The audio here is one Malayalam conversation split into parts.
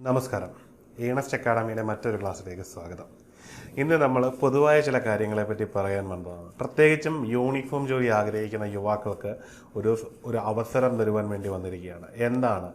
നമസ്കാരം. ഏണസ്റ്റ് അക്കാഡമിയിലെ മറ്റൊരു ക്ലാസ്സിലേക്ക് സ്വാഗതം. ഇന്ന് നമ്മൾ പൊതുവായ ചില കാര്യങ്ങളെ പറ്റി പറയാൻ വന്നതാണ്. പ്രത്യേകിച്ചും യൂണിഫോം ജോലി ആഗ്രഹിക്കുന്ന യുവാക്കൾക്ക് ഒരു ഒരു അവസരം തരുവാൻ വേണ്ടി വന്നിരിക്കുകയാണ്. എന്താണ്?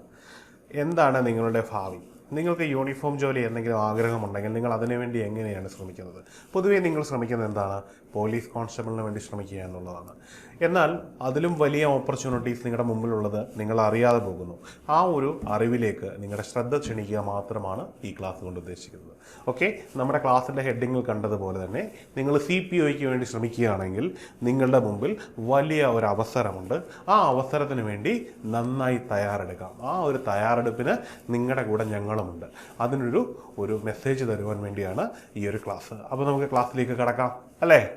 എന്താണ് നിങ്ങളുടെ ഭാവി? നിങ്ങൾക്ക് യൂണിഫോം ജോലി എന്തെങ്കിലും ആഗ്രഹമുണ്ടെങ്കിൽ നിങ്ങൾ അതിനുവേണ്ടി എങ്ങനെയാണ് ശ്രമിക്കുന്നത്? പൊതുവേ നിങ്ങൾ ശ്രമിക്കുന്നത് എന്താണ്? പോലീസ് കോൺസ്റ്റബിളിന് വേണ്ടി ശ്രമിക്കുക എന്നുള്ളതാണ്. എന്നാൽ അതിലും വലിയ ഓപ്പർച്യൂണിറ്റീസ് നിങ്ങളുടെ മുമ്പിലുള്ളത് നിങ്ങൾ അറിയാതെ പോകുന്നു. ആ ഒരു അറിവിലേക്ക് നിങ്ങളുടെ ശ്രദ്ധ ക്ഷണിക്കുക മാത്രമാണ് ഈ ക്ലാസ് കൊണ്ട് ഉദ്ദേശിക്കുന്നത്. ഓക്കെ? നമ്മുടെ ക്ലാസ്സിന്റെ ഹെഡിങ്ങിൽ കണ്ടതുപോലെ തന്നെ നിങ്ങൾ സി പി ഒയ്ക്ക് വേണ്ടി ശ്രമിക്കുകയാണെങ്കിൽ നിങ്ങളുടെ മുമ്പിൽ വലിയ ഒരു അവസരമുണ്ട്. ആ അവസരത്തിന് വേണ്ടി നന്നായി തയ്യാറെടുക്കാം. ആ ഒരു തയ്യാറെടുപ്പിന് നിങ്ങളുടെ കൂടെ ഞങ്ങളുമുണ്ട്. അതിനൊരു ഒരു മെസ്സേജ് തരുവാൻ വേണ്ടിയാണ് ഈ ഒരു ക്ലാസ് അപ്പോൾ നമുക്ക് ക്ലാസ്സിലേക്ക് കിടക്കാം. അല്ലേ?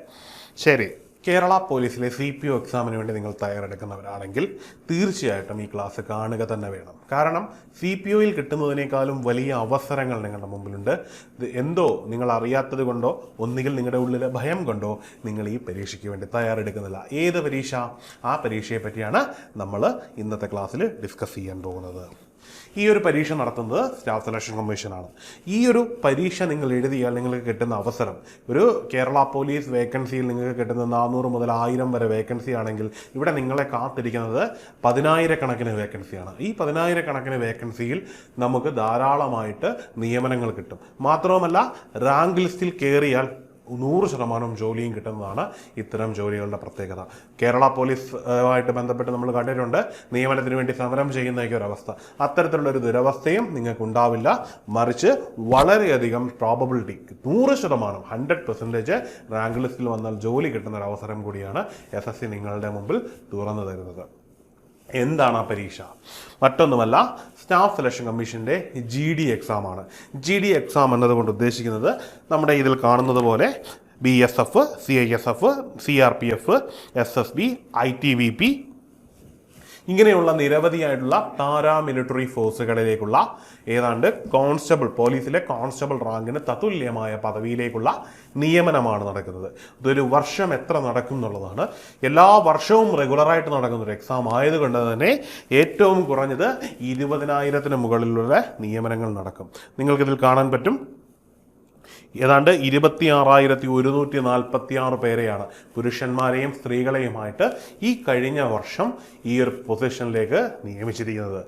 ശരി. കേരള പോലീസിലെ സി പി ഒ എക്സാമിന് വേണ്ടി നിങ്ങൾ തയ്യാറെടുക്കുന്നവരാണെങ്കിൽ തീർച്ചയായിട്ടും ഈ ക്ലാസ് കാണുക തന്നെ വേണം. കാരണം സി പി ഒയിൽ കിട്ടുന്നതിനേക്കാളും വലിയ അവസരങ്ങൾ നിങ്ങളുടെ മുമ്പിലുണ്ട്. എന്തോ നിങ്ങൾ അറിയാത്തത് കൊണ്ടോ ഒന്നുകിൽ നിങ്ങളുടെ ഉള്ളിലെ ഭയം കൊണ്ടോ നിങ്ങൾ ഈ പരീക്ഷയ്ക്ക് വേണ്ടി തയ്യാറെടുക്കുന്നില്ല. ഏത് പരീക്ഷ? ആ പരീക്ഷയെ പറ്റിയാണ് നമ്മൾ ഇന്നത്തെ ക്ലാസ്സിൽ ഡിസ്കസ് ചെയ്യാൻ പോകുന്നത്. ഈ ഒരു പരീക്ഷ നടത്തുന്നത് സ്റ്റാഫ് സെലക്ഷൻ കമ്മീഷനാണ്. ഈ ഒരു പരീക്ഷ നിങ്ങൾ എഴുതിയാൽ നിങ്ങൾക്ക് കിട്ടുന്ന അവസരം ഒരു കേരള പോലീസ് വേക്കൻസിയിൽ നിങ്ങൾക്ക് കിട്ടുന്ന നാനൂറ് മുതൽ ആയിരം വരെ വേക്കൻസി ആണെങ്കിൽ ഇവിടെ നിങ്ങളെ കാത്തിരിക്കുന്നത് പതിനായിരക്കണക്കിന് വേക്കൻസിയാണ്. ഈ പതിനായിരക്കണക്കിന് വേക്കൻസിയിൽ നമുക്ക് ധാരാളമായിട്ട് നിയമനങ്ങൾ കിട്ടും. മാത്രവുമല്ല റാങ്ക് ലിസ്റ്റിൽ കയറിയാൽ നൂറ് ശതമാനം ജോലിയും കിട്ടുന്നതാണ് ഇത്തരം ജോലികളുടെ പ്രത്യേകത. കേരള പോലീസ് ആയിട്ട് ബന്ധപ്പെട്ട് നമ്മൾ കണ്ടിട്ടുണ്ട്. നിയമനത്തിന് വേണ്ടി സമരം ചെയ്യുന്നതൊക്കെ ഒരവസ്ഥ അത്തരത്തിലുള്ള ഒരു ദുരവസ്ഥയും നിങ്ങൾക്ക് ഉണ്ടാവില്ല മറിച്ച് വളരെയധികം പ്രോബബിലിറ്റി നൂറ് ശതമാനം ഹൺഡ്രഡ് പെർസെന്റേജ് റാങ്ക് ലിസ്റ്റിൽ വന്നാൽ ജോലി കിട്ടുന്ന ഒരു അവസരം കൂടിയാണ് എസ് എസ് സി നിങ്ങളുടെ മുമ്പിൽ തുറന്നു തരുന്നത്. എന്താണ് ആ പരീക്ഷ? മറ്റൊന്നുമല്ല സ്റ്റാഫ് സെലക്ഷൻ കമ്മീഷന്റെ ജി ഡി എക്സാമാണ് ജി ഡി എക്സാം എന്നതുകൊണ്ട് ഉദ്ദേശിക്കുന്നത് നമ്മുടെ ഇതിൽ കാണുന്നത് പോലെ B S F C I S F C R P F S S B I T B P ഇങ്ങനെയുള്ള നിരവധിയായിട്ടുള്ള പാരാമിലിറ്ററി ഫോഴ്സുകളിലേക്കുള്ള ഏതാണ്ട് കോൺസ്റ്റബിൾ പോലീസിലെ കോൺസ്റ്റബിൾ റാങ്കിന് തത്തുല്യമായ പദവിയിലേക്കുള്ള നിയമനമാണ് നടക്കുന്നത്. ഇതൊരു വർഷം എത്ര നടക്കും എന്നുള്ളതാണ്. എല്ലാ വർഷവും റെഗുലറായിട്ട് നടക്കുന്ന ഒരു എക്സാം ആയതുകൊണ്ട് തന്നെ ഏറ്റവും കുറഞ്ഞത് ഇരുപതിനായിരത്തിന് മുകളിലുള്ള നിയമനങ്ങൾ നടക്കും. നിങ്ങൾക്കിതിൽ കാണാൻ പറ്റും. ഏതാണ്ട് ഇരുപത്തി ആറായിരത്തി ഒരുന്നൂറ്റി നാൽപ്പത്തി ആറ് പേരെയാണ് പുരുഷന്മാരെയും സ്ത്രീകളെയുമായിട്ട് ഈ കഴിഞ്ഞ വർഷം ഈ ഒരു പൊസിഷനിലേക്ക് നിയമിച്ചിരിക്കുന്നത്.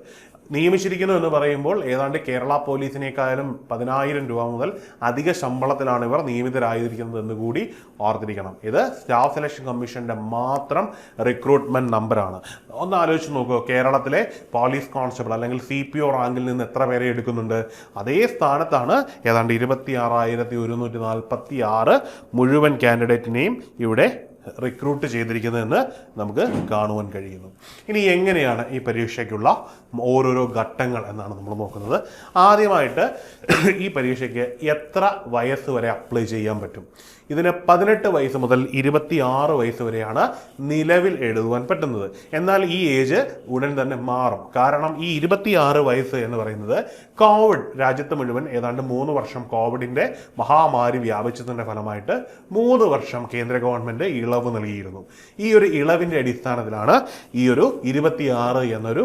നിയമിച്ചിരിക്കുന്നു എന്ന് പറയുമ്പോൾ ഏതാണ്ട് കേരള പോലീസിനേക്കാളും പതിനായിരം രൂപ മുതൽ അധിക ശമ്പളത്തിലാണ് ഇവർ നിയമിതരായിരിക്കുന്നത് എന്ന് കൂടി ഓർത്തിരിക്കണം. ഇത് സ്റ്റാഫ് സെലക്ഷൻ കമ്മീഷന്റെ മാത്രം റിക്രൂട്ട്മെന്റ് നമ്പറാണ് ഒന്ന് ആലോചിച്ച് നോക്കുക കേരളത്തിലെ പോലീസ് കോൺസ്റ്റബിൾ അല്ലെങ്കിൽ സി പി ഒ റാങ്കിൽ നിന്ന് എത്ര പേരെ എടുക്കുന്നുണ്ട്? അതേ സ്ഥാനത്താണ് ഏതാണ്ട് ഇരുപത്തി ആറായിരത്തി ഒരുന്നൂറ്റി നാൽപ്പത്തി ആറ് മുഴുവൻ കാൻഡിഡേറ്റിനെയും ഇവിടെ റിക്രൂട്ട് ചെയ്തിരിക്കുന്നതെന്ന് നമുക്ക് കാണുവാൻ കഴിയുന്നു. ഇനി എങ്ങനെയാണ് ഈ പരീക്ഷയ്ക്കുള്ള ഓരോരോ ഘട്ടങ്ങൾ എന്നാണ് നമ്മൾ നോക്കുന്നത്. ആദ്യമായിട്ട് ഈ പരീക്ഷയ്ക്ക് എത്ര വയസ്സ് വരെ അപ്ലൈ ചെയ്യാൻ പറ്റും? ഇതിന് പതിനെട്ട് വയസ്സ് മുതൽ ഇരുപത്തി ആറ് വയസ്സ് വരെയാണ് നിലവിൽ എഴുതുവാൻ പറ്റുന്നത്. എന്നാൽ ഈ ഏജ് ഉടൻ തന്നെ മാറും. കാരണം ഈ ഇരുപത്തിയാറ് വയസ്സ് എന്ന് പറയുന്നത് കോവിഡ് രാജ്യത്ത് മുഴുവൻ ഏതാണ്ട് മൂന്ന് വർഷം കോവിഡിന്റെ മഹാമാരി വ്യാപിച്ചതിന്റെ ഫലമായിട്ട് മൂന്ന് വർഷം കേന്ദ്ര ഗവൺമെന്റ് ഇളവ് നൽകിയിരുന്നു. ഈ ഒരു ഇളവിന്റെ അടിസ്ഥാനത്തിലാണ് ഈ ഒരു ഇരുപത്തിയാറ് എന്നൊരു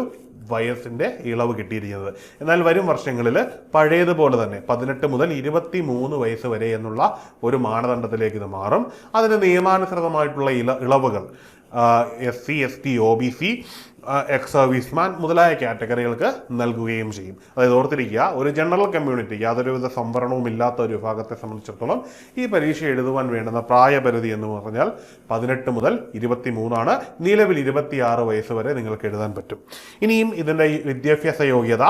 വയസ്സിന്റെ ഇളവ് കിട്ടിയിരിക്കുന്നത്. എന്നാൽ വരും വർഷങ്ങളിൽ പഴയതുപോലെ തന്നെ പതിനെട്ട് മുതൽ ഇരുപത്തി മൂന്ന് വയസ്സ് വരെ എന്നുള്ള ഒരു മാനദണ്ഡത്തിലേക്ക് ഇത് മാറും. അതിന് നിയമാനുസൃതമായിട്ടുള്ള ഇള ഇളവുകൾ S C S T O B C ex serviceman മുതലായ കാറ്റഗറികൾക്ക് നൽകുകയും ചെയ്യും. അതായത് ഓർത്തിരിക്കുക ഒരു ജനറൽ കമ്മ്യൂണിറ്റി യാതൊരുവിധ സംവരണവും ഇല്ലാത്ത ഒരു വിഭാഗത്തെ സംബന്ധിച്ചിടത്തോളം ഈ പരീക്ഷ എഴുതുവാൻ വേണ്ടുന്ന പ്രായപരിധി എന്ന് പറഞ്ഞാൽ പതിനെട്ട് മുതൽ ഇരുപത്തി മൂന്നാണ് നിലവിൽ ഇരുപത്തിയാറ് വയസ്സ് വരെ നിങ്ങൾക്ക് എഴുതാൻ പറ്റും. ഇനിയും ഇതിന്റെ വിദ്യാഭ്യാസ യോഗ്യത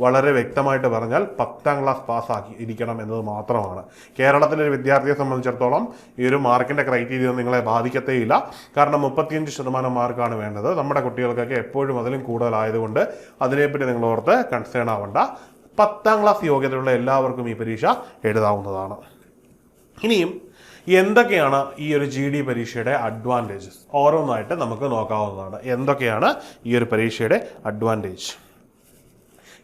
വളരെ വ്യക്തമായിട്ട് പറഞ്ഞാൽ പത്താം ക്ലാസ് പാസ്സാക്കി ഇരിക്കണം എന്നത് മാത്രമാണ്. കേരളത്തിലെ ഒരു വിദ്യാർത്ഥിയെ സംബന്ധിച്ചിടത്തോളം ഈ ഒരു മാർക്കിന്റെ ക്രൈറ്റീരിയ നിങ്ങളെ ബാധിക്കത്തേയില്ല. കാരണം മുപ്പത്തിയഞ്ച് ശതമാനം മാർക്കാണ് വേണ്ടത്. നമ്മുടെ കുട്ടികൾക്കൊക്കെ എപ്പോഴും അതിലും കൂടുതലായതുകൊണ്ട് അതിനെപ്പറ്റി നിങ്ങൾ ഓർത്ത് കൺസേൺ ആവണ്ട. പത്താം ക്ലാസ് യോഗ്യതയുള്ള എല്ലാവർക്കും ഈ പരീക്ഷ എഴുതാവുന്നതാണ്. ഇനിയും എന്തൊക്കെയാണ് ഈ ഒരു ജി ഡി പരീക്ഷയുടെ അഡ്വാന്റേജസ് ഓരോന്നായിട്ട് നമുക്ക് നോക്കാവുന്നതാണ്. എന്തൊക്കെയാണ് ഈ ഒരു പരീക്ഷയുടെ അഡ്വാന്റേജ്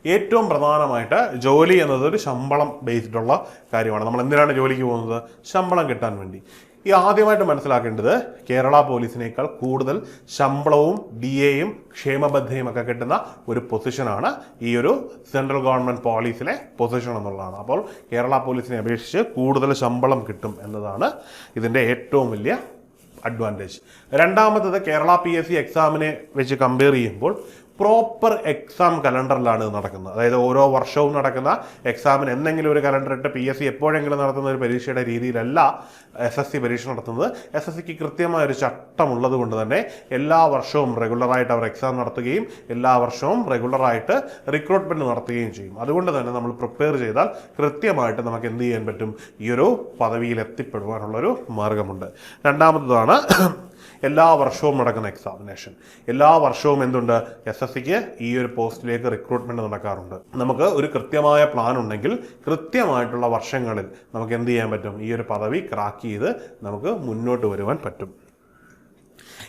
ഏറ്റവും പ്രധാനമായിട്ട് ജോലി എന്നത് ഒരു ശമ്പളം ബേസ്ഡുള്ള കാര്യമാണ്. നമ്മൾ എന്തിനാണ് ജോലിക്ക് പോകുന്നത്? ശമ്പളം കിട്ടാൻ വേണ്ടി. ഈ ആദ്യമായിട്ട് മനസ്സിലാക്കേണ്ടത് കേരള പോലീസിനേക്കാൾ കൂടുതൽ ശമ്പളവും ഡി എയും ക്ഷേമബദ്ധയും ഒക്കെ കിട്ടുന്ന ഒരു പൊസിഷനാണ് ഈ ഒരു സെൻട്രൽ ഗവൺമെന്റ് പോലീസിലെ പൊസിഷൻ എന്നുള്ളതാണ്. അപ്പോൾ കേരള പോലീസിനെ അപേക്ഷിച്ച് കൂടുതൽ ശമ്പളം കിട്ടും എന്നതാണ് ഇതിന്റെ ഏറ്റവും വലിയ അഡ്വാന്റേജ് രണ്ടാമത്തത് കേരള പി എസ് സി എക്സാമിനെ വെച്ച് കമ്പയർ ചെയ്യുമ്പോൾ പ്രോപ്പർ എക്സാം കലണ്ടറിലാണ് നടക്കുന്നത്. അതായത് ഓരോ വർഷവും നടക്കുന്ന എക്സാമിന് എന്തെങ്കിലും ഒരു കലണ്ടർ ഇട്ട് പി എസ് സി എപ്പോഴെങ്കിലും നടത്തുന്ന ഒരു പരീക്ഷയുടെ രീതിയിലല്ല എസ് എസ് സി പരീക്ഷ നടത്തുന്നത്. എസ് എസ് സിക്ക് കൃത്യമായ ഒരു ചട്ടമുള്ളത് കൊണ്ട് തന്നെ എല്ലാ വർഷവും റെഗുലറായിട്ട് അവർ എക്സാം നടത്തുകയും എല്ലാ വർഷവും റെഗുലറായിട്ട് റിക്രൂട്ട്മെന്റ് നടത്തുകയും ചെയ്യും. അതുകൊണ്ട് തന്നെ നമ്മൾ പ്രിപ്പയർ ചെയ്താൽ കൃത്യമായിട്ട് നമുക്ക് എന്ത് ചെയ്യാൻ പറ്റും? ഈ ഒരു പദവിയിൽ എത്തിപ്പെടുവാനുള്ളൊരു മാർഗമുണ്ട്. രണ്ടാമത്തതാണ് എല്ലാ വർഷവും നടക്കുന്ന എക്സാമിനേഷൻ എല്ലാ വർഷവും എന്തുണ്ട്? എസ് എസ് സിക്ക് ഈ ഒരു പോസ്റ്റിലേക്ക് റിക്രൂട്ട്മെന്റ് നടക്കാറുണ്ട്. നമുക്ക് ഒരു കൃത്യമായ പ്ലാൻ ഉണ്ടെങ്കിൽ കൃത്യമായിട്ടുള്ള വർഷങ്ങളിൽ നമുക്ക് എന്ത് ചെയ്യാൻ പറ്റും? ഈ ഒരു പദവി ക്രാക്ക് ചെയ്ത് നമുക്ക് മുന്നോട്ട് വരുവാൻ പറ്റും.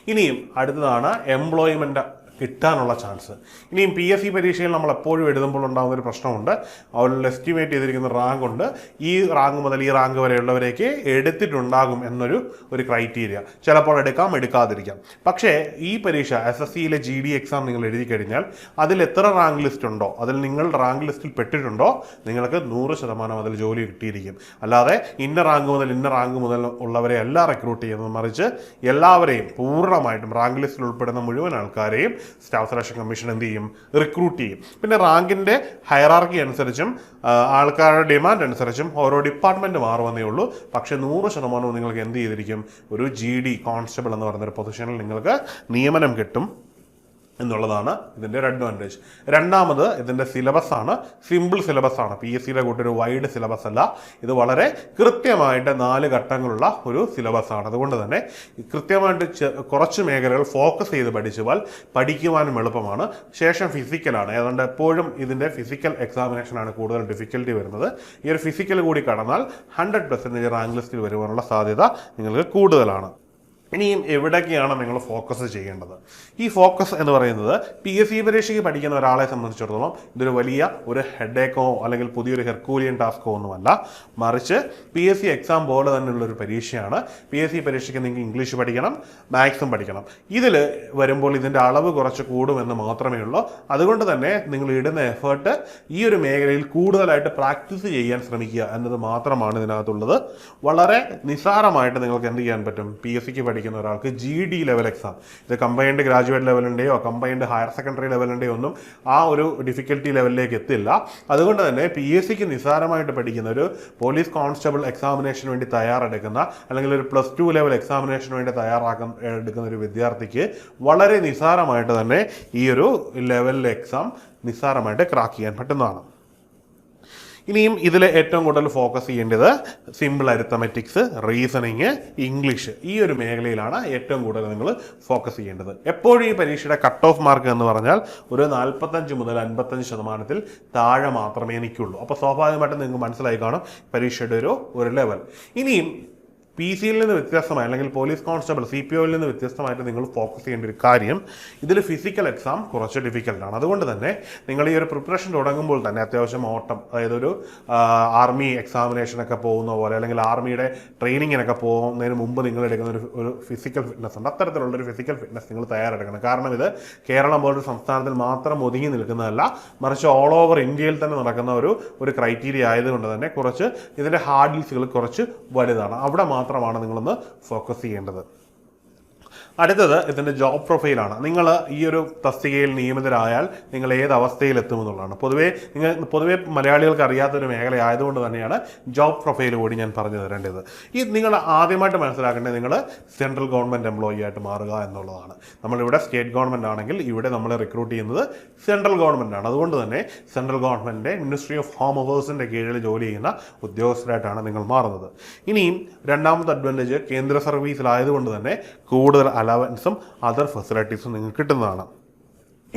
ഇനിയും അടുത്തതാണ് എംപ്ലോയ്മെന്റ് കിട്ടാനുള്ള ചാൻസ്. ഇനിയും പി എസ് സി പരീക്ഷയിൽ നമ്മൾ എപ്പോഴും എഴുതുമ്പോൾ ഉണ്ടാകുന്ന ഒരു പ്രശ്നമുണ്ട്. അവരിൽ എസ്റ്റിമേറ്റ് ചെയ്തിരിക്കുന്ന റാങ്ക് ഉണ്ട്. ഈ റാങ്ക് മുതൽ ഈ റാങ്ക് വരെയുള്ളവരേക്ക് എടുത്തിട്ടുണ്ടാകും എന്നൊരു ഒരു ക്രൈറ്റീരിയ ചിലപ്പോൾ എടുക്കാം എടുക്കാതിരിക്കാം. പക്ഷേ ഈ പരീക്ഷ എസ് എസ് സിയിലെ ജി ഡി എക്സാം നിങ്ങൾ എഴുതി കഴിഞ്ഞാൽ അതിൽ എത്ര റാങ്ക് ലിസ്റ്റ് ഉണ്ടോ അതിൽ നിങ്ങൾ റാങ്ക് ലിസ്റ്റിൽ പെട്ടിട്ടുണ്ടോ നിങ്ങൾക്ക് നൂറ് ശതമാനം അതിൽ ജോലി കിട്ടിയിരിക്കും. അല്ലാതെ ഇന്ന റാങ്ക് മുതൽ ഇന്ന റാങ്ക് മുതൽ ഉള്ളവരെ അല്ല റിക്രൂട്ട് ചെയ്യുന്നത് മറിച്ച് എല്ലാവരെയും പൂർണമായിട്ടും റാങ്ക് ലിസ്റ്റിൽ ഉൾപ്പെടുന്ന മുഴുവൻ ആൾക്കാരെയും സ്റ്റാഫ് സെലക്ഷൻ കമ്മീഷൻ എന്ത് ചെയ്യും? റിക്രൂട്ട് ചെയ്യും. പിന്നെ റാങ്കിന്റെ ഹയറാർക്കി അനുസരിച്ചും ആൾക്കാരുടെ ഡിമാൻഡ് അനുസരിച്ചും ഓരോ ഡിപ്പാർട്ട്മെന്റ് മാറുമെന്നേ ഉള്ളൂ. പക്ഷേ നൂറ് ശതമാനവും നിങ്ങൾക്ക് എന്ത് ചെയ്തിരിക്കും? ഒരു ജി ഡി കോൺസ്റ്റബിൾ എന്ന് പറയുന്ന ഒരു പൊസിഷനിൽ നിങ്ങൾക്ക് നിയമനം കിട്ടും. എന്നുള്ളതാണ് ഇതിന്റെ ഒരു അഡ്വാന്റേജ് രണ്ടാമത് ഇതിന്റെ സിലബസ് ആണ്. സിമ്പിൾ സിലബസ് ആണ്. പി എസ് സിയുടെ ഒരു വൈഡ് സിലബസ് അല്ല. ഇത് വളരെ കൃത്യമായിട്ട് നാല് ഘട്ടങ്ങളുള്ള ഒരു സിലബസ് ആണ്. അതുകൊണ്ട് തന്നെ കൃത്യമായിട്ട് കുറച്ച് മേഖലകൾ ഫോക്കസ് ചെയ്ത് പഠിച്ചാൽ പഠിക്കുവാനും എളുപ്പമാണ്. ശേഷം ഫിസിക്കലാണ് ഏതാണ്ട് എപ്പോഴും ഇതിന്റെ ഫിസിക്കൽ എക്സാമിനേഷനാണ് കൂടുതൽ ഡിഫിക്കൽട്ടി വരുന്നത്. ഈ ഒരു ഫിസിക്കൽ കൂടി കടന്നാൽ ഹൺഡ്രഡ് പെർസെന്റേജ് റാങ്ക് ലിസ്റ്റിൽ വരുവാനുള്ള സാധ്യത നിങ്ങൾക്ക് കൂടുതലാണ്. ഇനിയും എവിടേക്കാണ് നിങ്ങൾ ഫോക്കസ് ചെയ്യേണ്ടത്? ഈ ഫോക്കസ് എന്ന് പറയുന്നത് പി എസ് സി പരീക്ഷയ്ക്ക് പഠിക്കുന്ന ഒരാളെ സംബന്ധിച്ചിടത്തോളം ഇതൊരു വലിയ ഒരു ഹെഡേക്കോ അല്ലെങ്കിൽ പുതിയൊരു ഹെർക്കൂലിയൻ ടാസ്കോ ഒന്നുമല്ല. മറിച്ച് പി എസ് സി എക്സാം പോലെ തന്നെയുള്ള ഒരു പരീക്ഷയാണ്. പി എസ് സി പരീക്ഷയ്ക്ക് നിങ്ങൾ ഇംഗ്ലീഷ് പഠിക്കണം മാത്സും പഠിക്കണം. ഇതിൽ വരുമ്പോൾ ഇതിന്റെ അളവ് കുറച്ച് കൂടുമെന്ന് മാത്രമേ ഉള്ളൂ. അതുകൊണ്ട് തന്നെ നിങ്ങൾ ഇടുന്ന എഫേർട്ട് ഈ ഒരു മേഖലയിൽ കൂടുതലായിട്ട് പ്രാക്ടീസ് ചെയ്യാൻ ശ്രമിക്കുക എന്നത് മാത്രമാണ് ഇതിനകത്തുള്ളത്. വളരെ നിസ്സാരമായിട്ട് നിങ്ങൾക്ക് എന്ത് ചെയ്യാൻ പറ്റും? പി എസ് സിക്ക് പഠിക്കുന്ന ഒരാൾക്ക് ജി ഡി ലെവൽ എക്സാം ഇത് കമ്പൈൻഡ് ഗ്രാജുവേറ്റ് ലെവലിന്റെയോ കമ്പൈൻഡ് ഹയർ സെക്കൻഡറി ലെവലിന്റെയോ ഒന്നും ആ ഒരു ഡിഫിക്കൽട്ടി ലെവലിലേക്ക് എത്തില്ല. അതുകൊണ്ട് തന്നെ പി എസ് സിക്ക് നിസ്സാരമായിട്ട് പഠിക്കുന്ന ഒരു പോലീസ് കോൺസ്റ്റബിൾ എക്സാമിനേഷന് വേണ്ടി തയ്യാറെടുക്കുന്ന അല്ലെങ്കിൽ ഒരു പ്ലസ് ടു ലെവൽ എക്സാമിനേഷന് വേണ്ടി തയ്യാറാക്കുന്ന എടുക്കുന്ന ഒരു വിദ്യാർത്ഥിക്ക് വളരെ നിസ്സാരമായിട്ട് തന്നെ ഈ ഒരു ലെവലിലെ എക്സാം നിസ്സാരമായിട്ട് ക്രാക്ക് ചെയ്യാൻ പറ്റുന്നതാണ്. ഇനിയും ഇതിൽ ഏറ്റവും കൂടുതൽ ഫോക്കസ് ചെയ്യേണ്ടത് സിമ്പിൾ അരിത്തമെറ്റിക്സ് റീസണിങ് ഇംഗ്ലീഷ് ഈ ഒരു മേഖലയിലാണ് ഏറ്റവും കൂടുതൽ നിങ്ങൾ ഫോക്കസ് ചെയ്യേണ്ടത്. എപ്പോഴും ഈ പരീക്ഷയുടെ കട്ട് ഓഫ് മാർക്ക് എന്ന് പറഞ്ഞാൽ ഒരു നാൽപ്പത്തഞ്ച് മുതൽ അൻപത്തഞ്ച് ശതമാനത്തിൽ താഴെ മാത്രമേ എനിക്കുള്ളൂ. അപ്പോൾ സ്വാഭാവികമായിട്ടും നിങ്ങൾക്ക് മനസ്സിലായി കാണും പരീക്ഷയുടെ ഒരു ഒരു ലെവൽ ഇനിയും പി സിയിൽ നിന്ന് വ്യത്യസ്തമായി അല്ലെങ്കിൽ പോലീസ് കോൺസ്റ്റബിൾ സി പി ഒയിൽ നിന്ന് വ്യത്യസ്തമായിട്ട് നിങ്ങൾ ഫോക്കസ് ചെയ്യേണ്ട ഒരു കാര്യം ഇതിൽ ഫിസിക്കൽ എക്സാം കുറച്ച് ഡിഫിക്കൽട്ടാണ് അതുകൊണ്ട് തന്നെ നിങ്ങൾ ഈ ഒരു പ്രിപ്പറേഷൻ തുടങ്ങുമ്പോൾ തന്നെ അത്യാവശ്യം ഓട്ടം അതായത് ഒരു ആർമി എക്സാമിനേഷനൊക്കെ പോകുന്ന പോലെ അല്ലെങ്കിൽ ആർമിയുടെ ട്രെയിനിങ്ങിനൊക്കെ പോകുന്നതിന് മുമ്പ് നിങ്ങൾ എടുക്കുന്ന ഒരു ഒരു ഫിസിക്കൽ ഫിറ്റ്നസ് ഉണ്ട്. അത്തരത്തിലുള്ള ഒരു ഫിസിക്കൽ ഫിറ്റ്നസ് നിങ്ങൾ തയ്യാറെടുക്കണം. കാരണം ഇത് കേരളം പോലൊരു സംസ്ഥാനത്തിൽ മാത്രം ഒതുങ്ങി നിൽക്കുന്നതല്ല മറിച്ച് ഓൾ ഓവർ ഇന്ത്യയിൽ തന്നെ നടക്കുന്ന ഒരു ഒരു ക്രൈറ്റീരിയ ആയതുകൊണ്ട് തന്നെ കുറച്ച് ഇതിന്റെ ഹാർഡ്ലിസുകൾ കുറച്ച് വലുതാണ്. അവിടെ മാത്രമാണ് നിങ്ങളൊന്ന് ഫോക്കസ് ചെയ്യേണ്ടത്. അടുത്തത് ഇതിന്റെ ജോബ് പ്രൊഫൈലാണ് നിങ്ങൾ ഈ ഒരു തസ്തികയിൽ നിയമിതരായാൽ നിങ്ങൾ ഏത് അവസ്ഥയിൽ എത്തുമെന്നുള്ളതാണ് പൊതുവേ നിങ്ങൾ പൊതുവേ മലയാളികൾക്ക് അറിയാത്തൊരു മേഖല ആയതുകൊണ്ട് തന്നെയാണ് ജോബ് പ്രൊഫൈൽ കൂടി ഞാൻ പറഞ്ഞു തരേണ്ടത്. ഈ നിങ്ങൾ ആദ്യമായിട്ട് മനസ്സിലാക്കേണ്ടത് നിങ്ങൾ സെൻട്രൽ ഗവൺമെന്റ് എംപ്ലോയി ആയിട്ട് മാറുക എന്നുള്ളതാണ്. നമ്മളിവിടെ സ്റ്റേറ്റ് ഗവൺമെന്റ് ആണെങ്കിൽ ഇവിടെ നമ്മൾ റിക്രൂട്ട് ചെയ്യുന്നത് സെൻട്രൽ ഗവൺമെന്റ് ആണ്. അതുകൊണ്ട് തന്നെ സെൻട്രൽ ഗവൺമെന്റിന്റെ മിനിസ്ട്രി ഓഫ് ഹോം അഫേഴ്സിന്റെ കീഴിൽ ജോലി ചെയ്യുന്ന ഉദ്യോഗസ്ഥരായിട്ടാണ് നിങ്ങൾ മാറുന്നത്. ഇനിയും രണ്ടാമത്തെ അഡ്വാന്റേജ് കേന്ദ്ര സർവീസിലായതുകൊണ്ട് തന്നെ കൂടുതൽ അലവൻസും അതർ ഫെസിലിറ്റീസും നിങ്ങൾക്ക് കിട്ടുന്നതാണ്.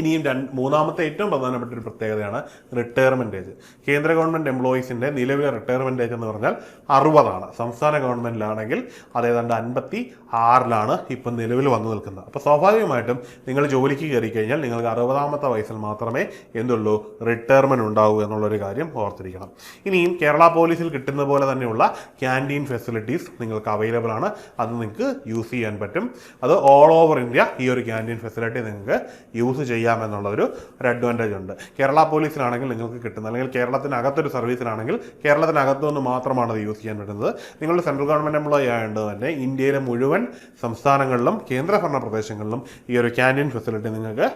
ഇനിയും രണ്ട് മൂന്നാമത്തെ ഏറ്റവും പ്രധാനപ്പെട്ട ഒരു പ്രത്യേകതയാണ് റിട്ടയർമെന്റ് ഏജ് കേന്ദ്ര ഗവൺമെന്റ് എംപ്ലോയീസിന്റെ നിലവിലെ റിട്ടയർമെന്റ് ഏജ് എന്ന് പറഞ്ഞാൽ അറുപതാണ്. സംസ്ഥാന ഗവൺമെന്റിലാണെങ്കിൽ അതേതാണ്ട് അൻപത്തി ആറിലാണ് ഇപ്പം നിലവിൽ വന്നു നിൽക്കുന്നത്. അപ്പോൾ സ്വാഭാവികമായിട്ടും നിങ്ങൾ ജോലിക്ക് കയറി കഴിഞ്ഞാൽ നിങ്ങൾക്ക് അറുപതാമത്തെ വയസ്സിൽ മാത്രമേ എന്തുള്ളൂ റിട്ടയർമെന്റ് ഉണ്ടാവൂ എന്നുള്ളൊരു കാര്യം ഓർത്തിരിക്കണം. ഇനിയും കേരള പോലീസിൽ കിട്ടുന്ന പോലെ തന്നെയുള്ള ക്യാന്റീൻ ഫെസിലിറ്റീസ് നിങ്ങൾക്ക് അവൈലബിൾ ആണ്. അത് നിങ്ങൾക്ക് യൂസ് ചെയ്യാൻ പറ്റും. അത് ഓൾ ഓവർ ഇന്ത്യ ഈ ഒരു ക്യാന്റീൻ ഫെസിലിറ്റി നിങ്ങൾക്ക് യൂസ് ചെയ്യാമെന്നുള്ള ഒരു ഒരു അഡ്വാന്റേജ് ഉണ്ട്. കേരള പോലീസിനാണെങ്കിൽ നിങ്ങൾക്ക് കിട്ടുന്നത്. അല്ലെങ്കിൽ കേരളത്തിനകത്തൊരു സർവീസിനാണെങ്കിൽ കേരളത്തിനകത്തു നിന്ന് മാത്രമാണ് അത് യൂസ് ചെയ്യാൻ പറ്റുന്നത്. നിങ്ങൾ സെൻട്രൽ ഗവൺമെന്റ് എംപ്ലോയി ആയതുകൊണ്ട് തന്നെ ഇന്ത്യയിലെ മുഴുവൻ സംസ്ഥാനങ്ങളിലും കേന്ദ്രഭരണ പ്രദേശങ്ങളിലും ഈ ഒരു ക്യാന്റീൻ ഫെസിലിറ്റി നിങ്ങൾക്ക്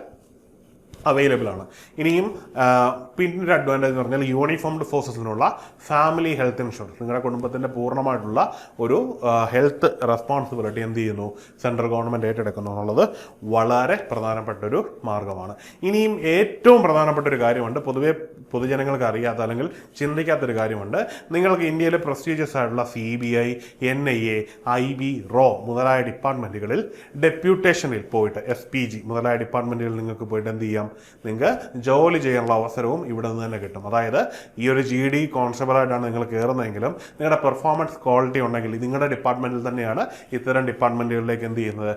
അവൈലബിൾ ആണ്. ഇനിയും പിന്നെ ഒരു അഡ്വാന്റേജ് എന്ന് പറഞ്ഞാൽ യൂണിഫോംഡ് ഫോഴ്സസിനുള്ള ഫാമിലി ഹെൽത്ത് ഇൻഷുറൻസ് നിങ്ങളുടെ കുടുംബത്തിന്റെ പൂർണമായിട്ടുള്ള ഒരു ഹെൽത്ത് റെസ്പോൺസിബിലിറ്റി എന്ത് ചെയ്യുന്നു? സെൻട്രൽ ഗവൺമെന്റ് ഏറ്റെടുക്കുന്നു എന്നുള്ളത് വളരെ പ്രധാനപ്പെട്ട ഒരു മാർഗമാണ്. ഇനിയും ഏറ്റവും പ്രധാനപ്പെട്ട ഒരു കാര്യമുണ്ട്. പൊതുവേ പൊതുജനങ്ങൾക്ക് അറിയാത്ത അല്ലെങ്കിൽ ചിന്തിക്കാത്തൊരു കാര്യമുണ്ട്. നിങ്ങൾക്ക് ഇന്ത്യയിലെ പ്രസ്റ്റീജിയസ് ആയിട്ടുള്ള C B I N I A I B raw മുതലായ ഡിപ്പാർട്ട്മെന്റുകളിൽ ഡെപ്യൂട്ടേഷനിൽ പോയിട്ട് എസ് പി ജി മുതലായ ഡിപ്പാർട്ട്മെന്റുകളിൽ നിങ്ങൾക്ക് പോയിട്ട് എന്ത് ചെയ്യാം? നിങ്ങൾക്ക് ജോലി ചെയ്യാനുള്ള അവസരവും ഇവിടെ നിന്ന് തന്നെ കിട്ടും. അതായത് ഈ ഒരു ജി ഡി കോൺസ്റ്റബിളായിട്ടാണ് നിങ്ങൾ കയറുന്നതെങ്കിലും നിങ്ങളുടെ പെർഫോമൻസ് ക്വാളിറ്റി ഉണ്ടെങ്കിൽ നിങ്ങളുടെ ഡിപ്പാർട്ട്മെന്റിൽ തന്നെയാണ് ഇത്തരം ഡിപ്പാർട്ട്മെന്റുകളിലേക്ക് എന്ത് ചെയ്യുന്നത്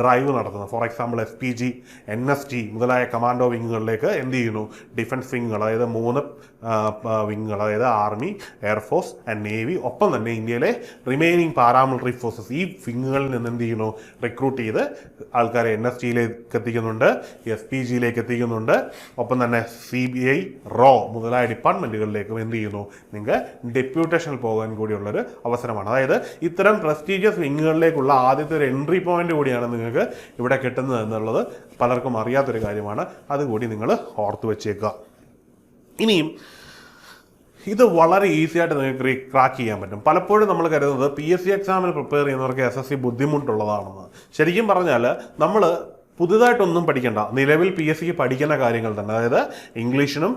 ഡ്രൈവ് നടത്തുന്നത് for example S P G N S T മുതലായ കമാൻഡോ വിങ്ങുകളിലേക്ക് എന്ത് ചെയ്യുന്നു? ഡിഫൻസ് വിങ്ങുകൾ അതായത് മൂന്ന് വിങ്ങുകൾ അതായത് ആർമി എയർഫോഴ്സ് ആൻഡ് നേവി ഒപ്പം തന്നെ ഇന്ത്യയിലെ റിമൈനിങ് പാരാമിലിറ്ററി ഫോഴ്സസ് ഈ വിങ്ങുകളിൽ നിന്ന് എന്ത് ചെയ്യുന്നു? റിക്രൂട്ട് ചെയ്ത് ആൾക്കാരെ എൻ എസ് ടിയിലേക്ക് എത്തിക്കുന്നുണ്ട് എസ് പി ജിയിലേക്ക് എത്തിക്കുന്നുണ്ട്. ഒപ്പം തന്നെ സി ബി ഐ റോ മുതലായ ഡിപ്പാർട്ട്മെന്റുകളിലേക്കും എന്ത് ചെയ്യുന്നു? നിങ്ങൾക്ക് ഡെപ്യൂട്ടേഷനിൽ പോകാൻ കൂടിയുള്ളൊരു അവസരമാണ്. അതായത് ഇത്തരം പ്രസ്റ്റീജിയസ് വിങ്ങുകളിലേക്കുള്ള ആദ്യത്തെ ഒരു എൻട്രി പോയിന്റ് കൂടിയാണ് നിങ്ങൾക്ക് ഇവിടെ കിട്ടുന്നത് എന്നുള്ളത് പലർക്കും അറിയാത്തൊരു കാര്യമാണ്. അതുകൂടി നിങ്ങൾ ഓർത്തു വെച്ചേക്കുക. ഇനിയും ഇത് വളരെ ഈസി ആയിട്ട് നിങ്ങൾക്ക് ക്രാക്ക് ചെയ്യാൻ പറ്റും. പലപ്പോഴും നമ്മൾ കരുതുന്നത് പി എസ് സി എക്സാമിന് പ്രിപ്പയർ ചെയ്യുന്നവർക്ക് എസ് എസ് സി ബുദ്ധിമുട്ടുള്ളതാണെന്ന്. ശരിക്കും പറഞ്ഞാൽ നമ്മൾ പുതുതായിട്ടൊന്നും പഠിക്കണ്ട. നിലവിൽ പി എസ് സിക്ക് പഠിക്കുന്ന കാര്യങ്ങൾ തന്നെ. അതായത് ഇംഗ്ലീഷിനും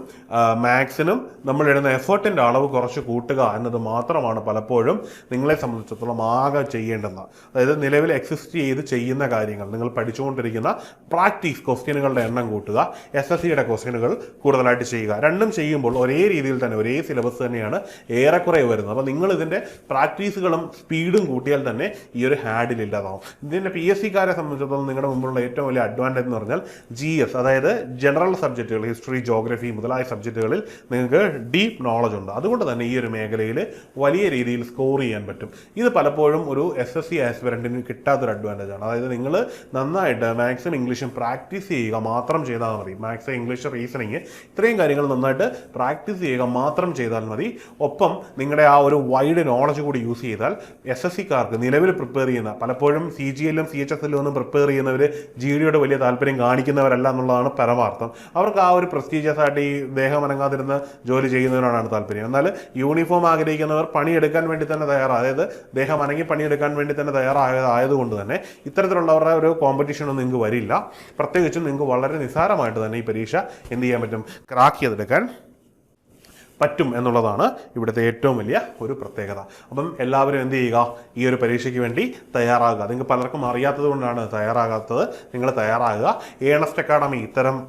മാത്സിനും നമ്മൾ ഇടുന്ന എഫേർട്ടിന്റെ അളവ് കുറച്ച് കൂട്ടുക എന്നത് മാത്രമാണ് പലപ്പോഴും നിങ്ങളെ സംബന്ധിച്ചിടത്തോളം ആകെ ചെയ്യേണ്ടത് അതായത് നിലവിൽ എക്സിസ്റ്റ് ചെയ്ത് ചെയ്യുന്ന കാര്യങ്ങൾ. നിങ്ങൾ പഠിച്ചുകൊണ്ടിരിക്കുന്ന പ്രാക്ടീസ് ക്വസ്റ്റ്യനുകളുടെ എണ്ണം കൂട്ടുക എസ് എസ് സിയുടെ ക്വസ്റ്റ്യനുകൾ കൂടുതലായിട്ട് ചെയ്യുക. രണ്ടും ചെയ്യുമ്പോൾ ഒരേ രീതിയിൽ തന്നെ ഒരേ സിലബസ് തന്നെയാണ് ഏറെക്കുറെ വരുന്നത്. അപ്പോൾ നിങ്ങൾ ഇതിന്റെ പ്രാക്ടീസുകളും സ്പീഡും കൂട്ടിയാൽ തന്നെ ഈ ഒരു ഹാഡിൽ ഇല്ലാതാവും. ഇതിന്റെ പി എസ് സിക്കാരെ സംബന്ധിച്ചിടത്തോളം നിങ്ങളുടെ മുമ്പുള്ള ഏറ്റവും വലിയ അഡ്വാന്റേജ് എന്ന് പറഞ്ഞാൽ ജി എസ് അതായത് ജനറൽ സബ്ജക്റ്റുകൾ ഹിസ്റ്ററി ജോഗ്രഫി മുതലായ സബ്ജക്റ്റുകളിൽ നിങ്ങൾക്ക് ഡീപ്പ് നോളജ് ഉണ്ട്. അതുകൊണ്ട് തന്നെ ഈ ഒരു മേഖലയിൽ വലിയ രീതിയിൽ സ്കോർ ചെയ്യാൻ പറ്റും. ഇത് പലപ്പോഴും ഒരു എസ് എസ് സി ആസ്പിറന്റിന് കിട്ടാത്തൊരു അഡ്വാന്റേജ് ആണ്. അതായത് നിങ്ങൾ നന്നായിട്ട് മാത്സും ഇംഗ്ലീഷും പ്രാക്ടീസ് ചെയ്യുക മാത്രം ചെയ്താൽ മതി. മാത്സ് ഇംഗ്ലീഷ് റീസണിങ് ഇത്രയും കാര്യങ്ങൾ നന്നായിട്ട് പ്രാക്ടീസ് ചെയ്യുക മാത്രം ചെയ്താൽ മതി. ഒപ്പം നിങ്ങളുടെ ആ ഒരു വൈഡ് നോളജ് കൂടി യൂസ് ചെയ്താൽ എസ് എസ് സിക്കാർക്ക് നിലവിൽ പ്രിപ്പയർ ചെയ്യുന്ന പലപ്പോഴും സി ജി എല്ലും സി എച്ച് എസ് എല്ലും ഒന്നും പ്രിപ്പയർ ചെയ്യുന്നവർ ജി ഡിയോട് വലിയ താല്പര്യം കാണിക്കുന്നവരല്ല എന്നുള്ളതാണ് പരമാർത്ഥം. അവർക്ക് ആ ഒരു പ്രസ്റ്റീജിയസ് ആയിട്ട് ഈ ദേഹം അനങ്ങാതിരുന്ന് ജോലി ചെയ്യുന്നതിനോടാണ് താല്പര്യം. എന്നാൽ യൂണിഫോം ആഗ്രഹിക്കുന്നവർ പണിയെടുക്കാൻ വേണ്ടി തന്നെ തയ്യാറാണ് അതായത് ദേഹം അനങ്ങി പണിയെടുക്കാൻ വേണ്ടി തന്നെ തയ്യാറായതായതുകൊണ്ട് തന്നെ ഇത്തരത്തിലുള്ളവരുടെ ഒരു കോമ്പറ്റീഷനൊന്നും നിങ്ങൾക്ക് വരില്ല. പ്രത്യേകിച്ചും നിങ്ങൾക്ക് വളരെ നിസ്സാരമായിട്ട് തന്നെ ഈ പരീക്ഷ എന്ത് ചെയ്യാൻ പറ്റും? ക്രാക്ക് ചെയ്തെടുക്കാൻ പറ്റും എന്നുള്ളതാണ് ഇവിടുത്തെ ഏറ്റവും വലിയ ഒരു പ്രത്യേകത. അപ്പം എല്ലാവരും എന്ത് ചെയ്യുക? ഈ ഒരു പരീക്ഷയ്ക്ക് വേണ്ടി തയ്യാറാകുക. നിങ്ങൾക്ക് പലർക്കും അറിയാത്തത് കൊണ്ടാണ് തയ്യാറാകാത്തത്. നിങ്ങൾ തയ്യാറാകുക. ഏണസ്റ്റ് അക്കാഡമി ഇത്തരം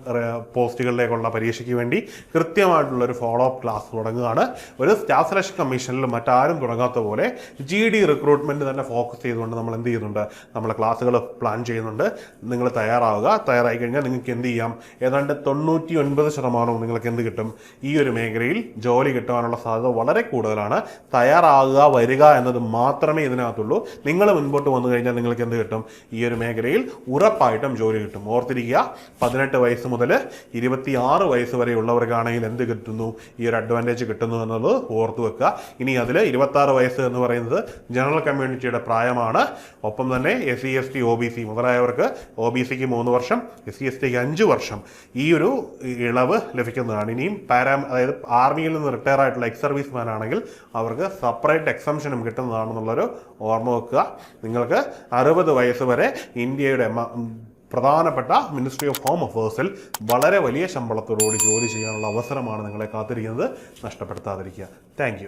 പോസ്റ്റുകളിലേക്കുള്ള പരീക്ഷയ്ക്ക് വേണ്ടി കൃത്യമായിട്ടുള്ള ഒരു ഫോളോ അപ്പ് ക്ലാസ് തുടങ്ങുകയാണ്. ഒരു സ്റ്റാഫ് സെലക്ഷൻ കമ്മീഷനിൽ മറ്റാരും തുടങ്ങാത്ത പോലെ ജി ഡി റിക്രൂട്ട്മെന്റ് തന്നെ ഫോക്കസ് ചെയ്തുകൊണ്ട് നമ്മൾ എന്ത് ചെയ്യുന്നുണ്ട്? നമ്മളെ ക്ലാസ്സുകൾ പ്ലാൻ ചെയ്യുന്നുണ്ട്. നിങ്ങൾ തയ്യാറാവുക. തയ്യാറായി കഴിഞ്ഞാൽ നിങ്ങൾക്ക് എന്ത് ചെയ്യാം? ഏതാണ്ട് തൊണ്ണൂറ്റി ഒൻപത് ശതമാനവും നിങ്ങൾക്ക് എന്ത് കിട്ടും? ഈ ഒരു മേഖലയിൽ ജോലി കിട്ടാനുള്ള സാധ്യത വളരെ കൂടുതലാണ്. തയ്യാറാകുക വരിക എന്നത് മാത്രമേ ഇതിനകത്തുള്ളൂ. നിങ്ങൾ മുൻപോട്ട് വന്നു കഴിഞ്ഞാൽ നിങ്ങൾക്ക് എന്ത് കിട്ടും? ഈ ഒരു മേഖലയിൽ ഉറപ്പായിട്ടും ജോലി കിട്ടും. ഓർത്തിരിക്കുക പതിനെട്ട് വയസ്സ് മുതൽ ഇരുപത്തി ആറ് വയസ്സ് വരെ ഉള്ളവർക്കാണെങ്കിൽ എന്ത് കിട്ടുന്നു? ഈ ഒരു അഡ്വാന്റേജ് കിട്ടുന്നു എന്നുള്ളത് ഓർത്തു വെക്കുക. ഇനി അതിൽ ഇരുപത്തി ആറ് വയസ്സ് എന്ന് പറയുന്നത് ജനറൽ കമ്മ്യൂണിറ്റിയുടെ പ്രായമാണ്. ഒപ്പം തന്നെ S C S T O B C മുതലായവർക്ക് O B സിക്ക് മൂന്ന് വർഷം എസ് സി എസ് ടിക്ക് അഞ്ച് വർഷം. ഈ ഒരു ഇളവ് ലഭിക്കുന്നതാണ്. ഇനിയും പാരാ അതായത് ആർമിയിൽ നിന്ന് റിട്ടയർ ആയിട്ടുള്ള എക്സ് സർവീസ് മാൻ ആണെങ്കിൽ അവർക്ക് സെപ്പറേറ്റ് എക്സംഷനും കിട്ടുന്നതാണെന്നുള്ളൊരു ഓർമ്മ വെക്കുക. നിങ്ങൾക്ക് അറുപത് വയസ്സ് വരെ ഇന്ത്യയുടെ പ്രധാനപ്പെട്ട മിനിസ്ട്രി ഓഫ് ഹോം അഫേഴ്സിൽ വളരെ വലിയ ശമ്പളത്തോടുകൂടി ജോലി ചെയ്യാനുള്ള അവസരമാണ് നിങ്ങളെ കാത്തിരിക്കുന്നത്. നഷ്ടപ്പെടുത്താതിരിക്കുക. താങ്ക്